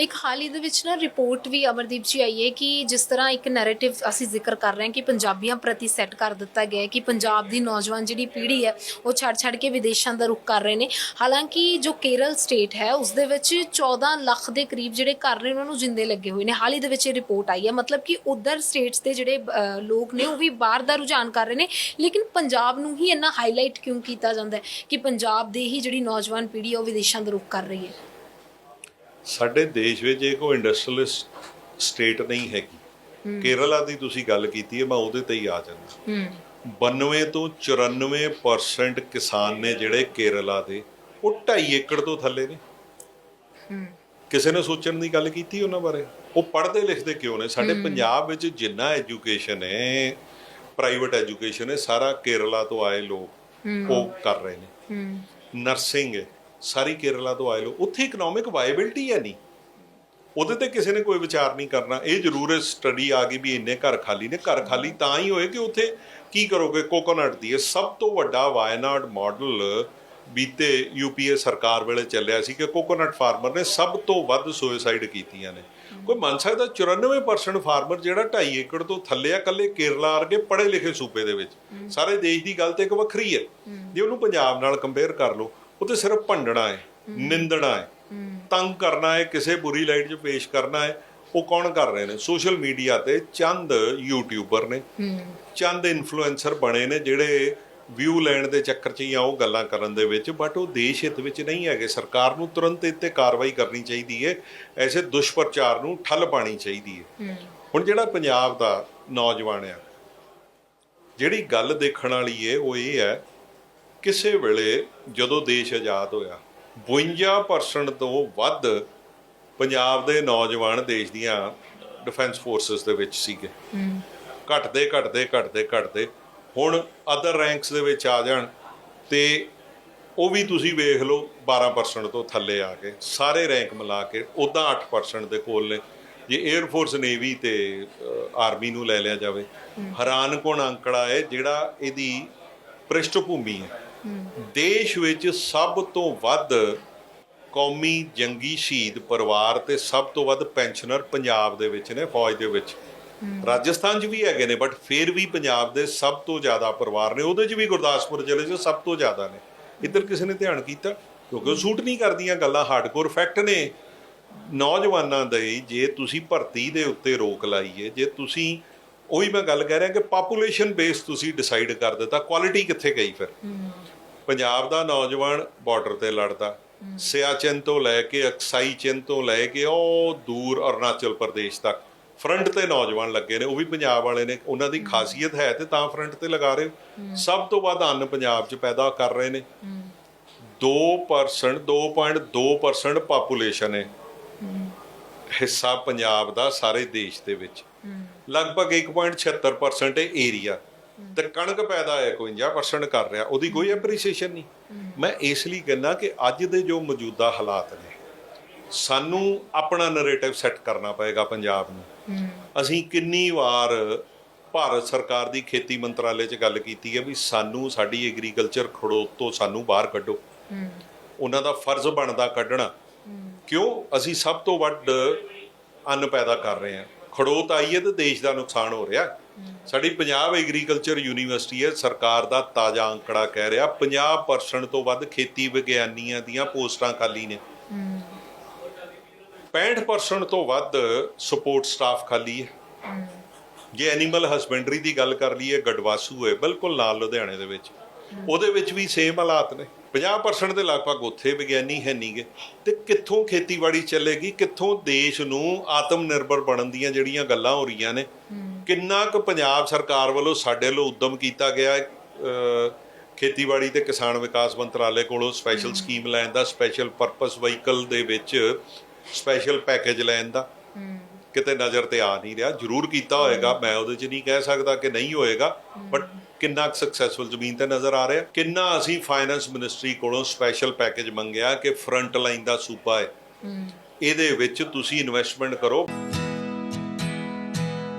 ਇੱਕ ਹਾਲ ਹੀ ਦੇ ਵਿੱਚ ਨਾ ਰਿਪੋਰਟ ਵੀ ਅਮਰਦੀਪ ਜੀ ਆਈ ਹੈ ਕਿ ਜਿਸ ਤਰ੍ਹਾਂ ਇੱਕ ਨੈਰੇਟਿਵ ਅਸੀਂ ਜ਼ਿਕਰ ਕਰ ਰਹੇ ਹਾਂ ਕਿ ਪੰਜਾਬੀਆਂ ਪ੍ਰਤੀ ਸੈੱਟ ਕਰ ਦਿੱਤਾ ਗਿਆ ਹੈ ਕਿ ਪੰਜਾਬ ਦੀ ਨੌਜਵਾਨ ਜਿਹੜੀ ਪੀੜ੍ਹੀ ਹੈ, ਉਹ ਛੱਡ ਛੱਡ ਕੇ ਵਿਦੇਸ਼ਾਂ ਦਾ ਰੁਖ ਕਰ ਰਹੇ ਨੇ। ਹਾਲਾਂਕਿ ਜੋ ਕੇਰਲ ਸਟੇਟ ਹੈ, ਉਸ ਦੇ ਵਿੱਚ 14 ਲੱਖ ਦੇ ਕਰੀਬ ਜਿਹੜੇ ਘਰ ਨੇ, ਉਹਨਾਂ ਨੂੰ ਜਿੰਦੇ ਲੱਗੇ ਹੋਏ ਨੇ। ਹਾਲ ਹੀ ਦੇ ਵਿੱਚ ਇਹ ਰਿਪੋਰਟ ਆਈ ਹੈ। ਮਤਲਬ ਕਿ ਉਧਰ ਸਟੇਟਸ ਦੇ ਜਿਹੜੇ ਲੋਕ ਨੇ, ਉਹ ਵੀ ਬਾਹਰ ਦਾ ਰੁਝਾਨ ਕਰ ਰਹੇ ਨੇ। ਲੇਕਿਨ ਪੰਜਾਬ ਨੂੰ ਹੀ ਇੰਨਾ ਹਾਈਲਾਈਟ ਕਿਉਂ ਕੀਤਾ ਜਾਂਦਾ ਹੈ ਕਿ ਪੰਜਾਬ ਦੀ ਹੀ ਜਿਹੜੀ ਨੌਜਵਾਨ ਪੀੜ੍ਹੀ ਹੈ, ਉਹ ਵਿਦੇਸ਼ਾਂ ਦਾ ਰੁਖ ਕਰ ਰਹੀ ਹੈ? ਸਾਡੇ ਦੇਸ਼ ਵਿੱਚ ਇਹ ਕੋਈ ਇੰਡਸਟਰੀਅਲਿਸਟ ਸਟੇਟ ਨਹੀਂ ਹੈਗੀ। ਕੇਰਲਾ ਦੀ ਤੁਸੀਂ ਗੱਲ ਕੀਤੀ ਹੈ ਮੈਂ ਉਹਦੇ ਤੇ ਹੀ ਆ ਜਾਂਦਾ। ਹੂੰ। 92 ਤੋਂ 94% ਕਿਸਾਨ ਨੇ ਜਿਹੜੇ ਕੇਰਲਾ ਦੇ ਉਹ 2.5 ਏਕੜ ਤੋਂ ਥੱਲੇ ਨੇ। ਕਿਸੇ ਨੇ ਸੋਚਣ ਦੀ ਗੱਲ ਕੀਤੀ ਉਹਨਾਂ ਬਾਰੇ? ਉਹ ਪੜ੍ਹਦੇ ਲਿਖਦੇ ਕਿਉਂ ਨੇ? ਸਾਡੇ ਪੰਜਾਬ ਵਿੱਚ ਜਿੰਨਾ ਐਜੂਕੇਸ਼ਨ ਹੈ ਪ੍ਰਾਈਵੇਟ ਐਜੂਕੇਸ਼ਨ ਹੈ ਸਾਰਾ ਕੇਰਲਾ ਤੋਂ ਆਏ ਲੋਕ ਉਹ ਕਰ ਰਹੇ ਨੇ। ਨਰਸਿੰਗ ਹੈ। ਸਾਰੀ ਕੇਰਲਾ ਤੋਂ ਆਏ ਲੋਕ ਉੱਥੇ ਇਕਨੋਮਿਕ ਵਾਇਬਿਲਟੀ ਹੈ ਨਹੀਂ। ਉਹਦੇ ਤੇ ਕਿਸੇ ਨੇ ਕੋਈ ਵਿਚਾਰ ਨਹੀਂ ਕਰਨਾ। ਇਹ ਜ਼ਰੂਰ ਸਟੱਡੀ ਆ ਗਈ ਵੀ ਇੰਨੇ ਘਰ ਖਾਲੀ ਨੇ। ਘਰ ਖਾਲੀ ਤਾਂ ਹੀ ਹੋਏ ਕਿ ਉੱਥੇ ਕੀ ਕਰੋਗੇ? ਕੋਕੋਨਟ ਦੀ ਇਹ ਸਭ ਤੋਂ ਵੱਡਾ ਵਾਇਨਾਡ ਮਾਡਲ ਬੀਤੇ ਯੂਪੀਏ ਸਰਕਾਰ ਵੇਲੇ ਚੱਲਿਆ ਸੀ ਕਿ ਕੋਕੋਨਟ ਫਾਰਮਰ ਨੇ ਸਭ ਤੋਂ ਵੱਧ ਸੁਸਾਈਡ ਕੀਤੀਆਂ ਨੇ। ਕੋਈ ਮੰਨ ਸਕਦਾ 94% ਫਾਰਮਰ ਜਿਹੜਾ 2.5 ਏਕੜ ਤੋਂ ਥੱਲੇ ਆ ਕੱਲੇ ਕੇਰਲਾ ਵਰਗੇ ਪੜ੍ਹੇ ਲਿਖੇ ਸੂਬੇ ਦੇ ਵਿੱਚ। ਸਾਰੇ ਦੇਸ਼ ਦੀ ਗੱਲ ਤੇ ਇੱਕ ਵੱਖਰੀ ਹੈ। ਜੇ ਉਹਨੂੰ ਪੰਜਾਬ ਨਾਲ ਕੰਪੇਅਰ ਕਰ ਲਓ ਉਹ ਤੇ ਸਿਰਫ ਭੰਡਣਾ ਹੈ ਨਿੰਦਣਾ ਹੈ ਤੰਗ ਕਰਨਾ ਹੈ ਕਿਸੇ ਬੁਰੀ ਲਾਈਟ 'ਚ ਪੇਸ਼ ਕਰਨਾ ਹੈ ਉਹ ਕੌਣ ਕਰ ਰਹੇ ਨੇ? ਸੋਸ਼ਲ ਮੀਡੀਆ ਤੇ ਚੰਦ ਯੂਟਿਊਬਰ ਨੇ। ਚੰਦ ਇਨਫਲੂਐਂਸਰ ਬਣੇ ਨੇ ਜਿਹੜੇ ਵਿਊ ਲੈਣ ਦੇ ਚੱਕਰ 'ਚ ਜਾਂ ਉਹ ਗੱਲਾਂ ਕਰਨ ਦੇ ਵਿੱਚ ਬਟ ਉਹ ਦੇਸ਼ ਹਿੱਤ ਵਿੱਚ ਨਹੀਂ ਹੈਗੇ। ਸਰਕਾਰ ਨੂੰ ਤੁਰੰਤ ਇੱਥੇ ਕਾਰਵਾਈ ਕਰਨੀ ਚਾਹੀਦੀ ਹੈ ਐਸੇ ਦੁਸ਼ਪ੍ਰਚਾਰ ਨੂੰ ਠੱਲ ਪਾਣੀ ਚਾਹੀਦੀ ਹੈ। ਹੁਣ ਜਿਹੜਾ ਪੰਜਾਬ ਦਾ ਨੌਜਵਾਨ ਆ ਜਿਹੜੀ ਗੱਲ ਦੇਖਣ ਵਾਲੀ ਏ ਉਹ ਇਹ ਹੈ ਕਿਸੇ ਵੇਲੇ ਜਦੋਂ ਦੇਸ਼ ਆਜ਼ਾਦ ਹੋਇਆ 52% ਤੋਂ ਵੱਧ ਪੰਜਾਬ ਦੇ ਨੌਜਵਾਨ ਦੇਸ਼ ਦੀਆਂ ਡਿਫੈਂਸ ਫੋਰਸਸ ਦੇ ਵਿੱਚ ਸੀਗੇ। ਘਟਦੇ ਘਟਦੇ ਘਟਦੇ ਘਟਦੇ। ਹੁਣ ਅਦਰ ਰੈਂਕਸ ਦੇ ਵਿੱਚ ਆ ਜਾਣ ਤੇ ਉਹ ਵੀ ਤੁਸੀਂ ਵੇਖ ਲਓ 12% ਤੋਂ ਥੱਲੇ ਆ ਗਏ ਸਾਰੇ ਰੈਂਕ ਮਿਲਾ ਕੇ ਉਦਾਂ 8% ਦੇ ਕੋਲ ਨੇ। ਜੇ 에ਅਰ ਫੋਰਸ ਨੇਵੀ ਤੇ ਆਰਮੀ ਨੂੰ ਲੈ ਲਿਆ ਜਾਵੇ ਹੈਰਾਨਕੁਨ ਅੰਕੜਾ ਹੈ ਜਿਹੜਾ ਇਹਦੀ ਪ੍ਰਿਸ਼ਠਭੂਮੀ ਹੈ? ਦੇਸ਼ ਵਿੱਚ ਸਭ ਤੋਂ ਵੱਧ ਕੌਮੀ ਜੰਗੀ ਸ਼ਹੀਦ ਪਰਿਵਾਰ ਤੇ ਸਭ ਤੋਂ ਵੱਧ ਪੈਨਸ਼ਨਰ ਪੰਜਾਬ ਦੇ ਵਿੱਚ ਨੇ, ਫੌਜ ਦੇ ਵਿੱਚ। ਰਾਜਸਥਾਨ 'ਚ ਵੀ ਹੈਗੇ ਨੇ ਬਟ ਫਿਰ ਵੀ ਪੰਜਾਬ ਦੇ ਸਭ ਤੋਂ ਜ਼ਿਆਦਾ ਪਰਿਵਾਰ ਨੇ। ਉਹਦੇ 'ਚ ਵੀ ਗੁਰਦਾਸਪੁਰ ਜ਼ਿਲ੍ਹੇ 'ਚ ਸਭ ਤੋਂ ਜ਼ਿਆਦਾ ਨੇ। ਇੱਧਰ ਕਿਸੇ ਨੇ ਧਿਆਨ ਕੀਤਾ? ਕਿਉਂਕਿ ਉਹ ਸੂਟ ਨਹੀਂ ਕਰਦੀਆਂ ਗੱਲਾਂ ਹਾਰਡਕੋਰ ਫੈਕਟ ਨੇ। ਨੌਜਵਾਨਾਂ ਦੇ ਜੇ ਤੁਸੀਂ ਭਰਤੀ ਦੇ ਉੱਤੇ ਰੋਕ ਲਾਈਏ, ਜੇ ਤੁਸੀਂ, ਉਹੀ ਮੈਂ ਗੱਲ ਕਹਿ ਰਿਹਾ ਕਿ ਪਾਪੂਲੇਸ਼ਨ ਬੇਸ ਤੁਸੀਂ ਡਿਸਾਈਡ ਕਰ ਦਿੱਤਾ ਕੁਆਲਿਟੀ ਕਿੱਥੇ ਗਈ ਫਿਰ? ਪੰਜਾਬ ਦਾ ਨੌਜਵਾਨ ਬਾਰਡਰ ਤੇ ਲੜਦਾ। ਸਿਆਚਿਨ ਤੋਂ ਲੈ ਕੇ ਅਕਸਾਈ ਚਿਨ ਤੋਂ ਲੈ ਕੇ ਉਹ ਦੂਰ ਅਰੁਣਾਚਲ ਪ੍ਰਦੇਸ਼ ਤੱਕ। ਫਰੰਟ ਤੇ ਨੌਜਵਾਨ ਲੱਗੇ ਨੇ ਉਹ ਵੀ ਪੰਜਾਬ ਵਾਲੇ ਨੇ। ਉਹਨਾਂ ਦੀ ਖਾਸੀਅਤ ਹੈ ਤੇ ਤਾਂ ਫਰੰਟ ਤੇ ਲਗਾ ਰਹੇ। ਸਭ ਤੋਂ ਵੱਧ ਅੰਨ ਪੰਜਾਬ 'ਚ ਪੈਦਾ ਕਰ ਰਹੇ ਨੇ। 2% 2.2% ਪਾਪੂਲੇਸ਼ਨ ਹੈ। ਹਿੱਸਾ ਪੰਜਾਬ ਦਾ ਸਾਰੇ ਦੇਸ਼ ਦੇ ਵਿੱਚ। ਲਗਭਗ 1.76% ਹੈ ਏਰੀਆ ਤੇ ਕਣਕ ਪੈਦਾ ਹੈ 51% ਕਰ ਰਿਹਾ, ਉਹਦੀ ਕੋਈ ਐਪਰੀਸੀਏਸ਼ਨ ਨਹੀਂ। ਮੈਂ ਇਸ ਲਈ ਕਹਿੰਦਾ ਕਿ ਅੱਜ ਦੇ ਜੋ ਮੌਜੂਦਾ ਹਾਲਾਤ ਨੇ, ਸਾਨੂੰ ਆਪਣਾ ਨੈਰੇਟਿਵ ਸੈੱਟ ਕਰਨਾ ਪਏਗਾ ਪੰਜਾਬ ਨੂੰ। ਅਸੀਂ ਕਿੰਨੀ ਵਾਰ ਭਾਰਤ ਸਰਕਾਰ ਦੀ ਖੇਤੀ ਮੰਤਰਾਲੇ 'ਚ ਗੱਲ ਕੀਤੀ ਹੈ ਵੀ ਸਾਨੂੰ ਸਾਡੀ ਐਗਰੀਕਲਚਰ ਖੜੋਤ ਤੋਂ ਸਾਨੂੰ ਬਾਹਰ ਕੱਢੋ। ਉਹਨਾਂ ਦਾ ਫਰਜ਼ ਬਣਦਾ ਕੱਢਣਾ। ਕਿਉਂ? ਅਸੀਂ ਸਭ ਤੋਂ ਵੱਧ ਅੰਨ ਪੈਦਾ ਕਰ ਰਹੇ ਹਾਂ। ਖੜੋਤ ਆਈ ਹੈ ਤੇ ਦੇਸ਼ ਦਾ ਨੁਕਸਾਨ ਹੋ ਰਿਹਾ। ਸਾਡੀ ਪੰਜਾਬ ਐਗਰੀਕਲਚਰ ਯੂਨੀਵਰਸਿਟੀ ਹੈ, ਸਰਕਾਰ ਦਾ ਤਾਜ਼ਾ ਅੰਕੜਾ ਕਹਿ ਰਿਹਾ 50% ਤੋਂ ਵੱਧ ਖੇਤੀ ਵਿਗਿਆਨੀਆਂ ਦੀਆਂ ਪੋਸਟਾਂ ਖਾਲੀ ਨੇ। 65% ਤੋਂ ਵੱਧ ਸਪੋਰਟ ਸਟਾਫ ਖਾਲੀ ਹੈ। ਜੇ ਐਨੀਮਲ ਹਸਬੈਂਡਰੀ ਦੀ ਗੱਲ ਕਰ ਲਈਏ, ਗੜਵਾਸੂ ਹੈ, ਬਿਲਕੁਲ ਨਾਲ ਲੁਧਿਆਣੇ ਦੇ ਵਿੱਚ। ਉਹਦੇ ਵਿੱਚ ਵੀ ਸੇਮ ਹਾਲਾਤ ਨੇ। 50% ਦੇ ਲਗਭਗ ਉੱਥੇ ਵਿਗਿਆਨੀ ਹੈ ਨਹੀਂਗੇ ਤੇ ਕਿੱਥੋਂ ਖੇਤੀਬਾੜੀ ਚੱਲੇਗੀ, ਕਿੱਥੋਂ ਦੇਸ਼ ਨੂੰ ਆਤਮ ਨਿਰਭਰ ਬਣਨ ਦੀਆਂ ਜਿਹੜੀਆਂ ਗੱਲਾਂ ਹੋ ਰਹੀਆਂ ਨੇ ਕਿੰਨਾ ਕੁ ਪੰਜਾਬ ਸਰਕਾਰ ਵੱਲੋਂ ਸਾਡੇ ਵੱਲੋਂ ਉਦਮ ਕੀਤਾ ਗਿਆ ਖੇਤੀਬਾੜੀ ਤੇ ਕਿਸਾਨ ਵਿਕਾਸ ਮੰਤਰਾਲੇ ਕੋਲੋਂ ਸਪੈਸ਼ਲ ਸਕੀਮ ਲੈਣ ਦਾ ਸਪੈਸ਼ਲ ਪਰਪਸ ਵਹੀਕਲ ਦੇ ਵਿੱਚ ਸਪੈਸ਼ਲ ਪੈਕੇਜ ਲੈਣ ਦਾ। ਕਿਤੇ ਨਜ਼ਰ ਤੇ ਆ ਨਹੀਂ ਰਿਹਾ। ਜ਼ਰੂਰ ਕੀਤਾ ਹੋਏਗਾ ਮੈਂ ਉਹਦੇ 'ਚ ਨਹੀਂ ਕਹਿ ਸਕਦਾ ਕਿ ਨਹੀਂ ਹੋਏਗਾ ਬਟ ਕਿੰਨਾ ਸਕਸੈਸਫੁਲ ਜ਼ਮੀਨ ਤੇ ਨਜ਼ਰ ਆ ਰਿਹਾ। ਕਿੰਨਾ ਅਸੀਂ ਫਾਈਨੈਂਸ ਮਿਨਿਸਟਰੀ ਕੋਲੋਂ ਸਪੈਸ਼ਲ ਪੈਕੇਜ ਮੰਗਿਆ ਕਿ ਫਰੰਟ ਲਾਈਨ ਦਾ ਸੂਬਾ ਹੈ। ਇਹਦੇ ਵਿੱਚ ਤੁਸੀਂ ਇਨਵੈਸਟਮੈਂਟ ਕਰੋ।